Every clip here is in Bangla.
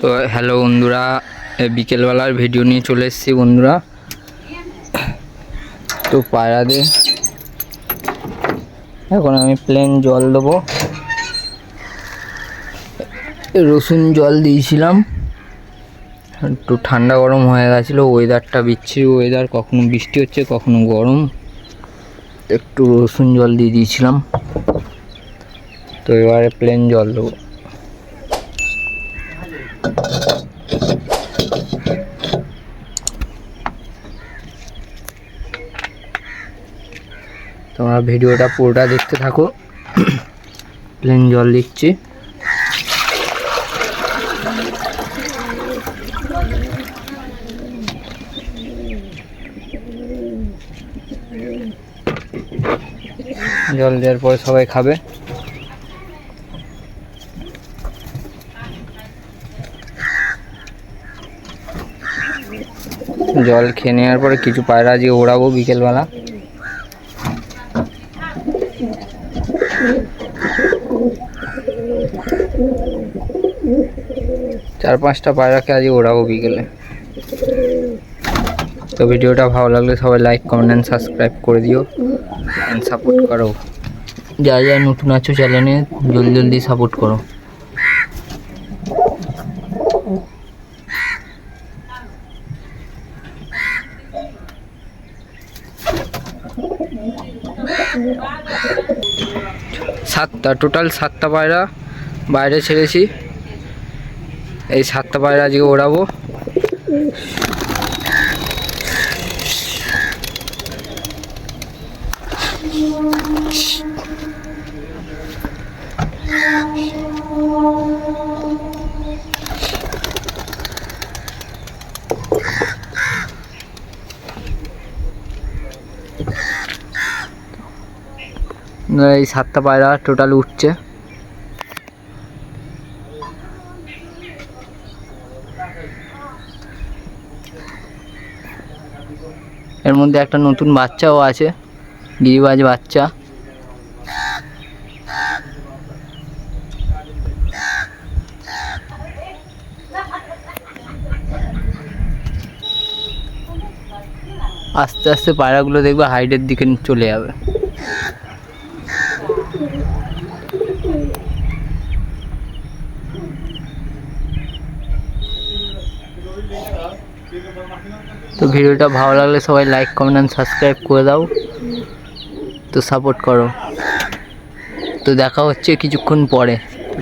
তো হ্যালো বন্ধুরা বিকেলবেলার ভিডিও নিয়ে চলে এসেছি বন্ধুরা। তো পায়রা পায়রাদের এখন আমি প্লেন জল দেবো। রসুন জল দিয়েছিলাম। একটু ঠান্ডা গরম হয়ে গেছিল ওয়েদারটা বিচ্ছিরি ওয়েদার কখনো বৃষ্টি হচ্ছে, কখনো গরম। একটু রসুন জল দিয়ে দিয়েছিলাম। তো এবারে প্লেন জল দেবো। তোমরা ভিডিওটা পুরোটা দেখতে থাকো। প্লেন জল দিচ্ছি। জল দেওয়ার পরে সবাই খাবে। জল খেয়ে নেওয়ার পরে কিছু পায়রা আজকে ওড়াবো বিকেলবেলা। চার পাঁচটা পায়রাকে আজকে ওড়াবো বিকেলে। তো ভিডিওটা ভালো লাগলে সবাই লাইক কমেন্ট অ্যান্ড সাবস্ক্রাইব করে দিও অ্যান্ড সাপোর্ট করো। যা যা নতুন আছো চ্যানেলে জলদি জলদি সাপোর্ট করো। সাতটা টোটাল সাতটা পায়রা বাইরে ছেড়েছি। এই সাতটা পায়রা আজকে ওড়াবো। এই সাতটা পায়রা টোটাল উঠছে। এর মধ্যে একটা নতুন বাচ্চাও আছে, গিরিবাজ বাচ্চা। আস্তে আস্তে পায়রাগুলো দেখবে হাইটের দিকে চলে যাবে। তো ভিডিওটা ভালো লাগলে সবাই লাইক কমেন্ট অ্যান্ড সাবস্ক্রাইব করে দাও। তো সাপোর্ট করো। তো দেখা হচ্ছে কিছুক্ষণ পরে।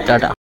টাটা।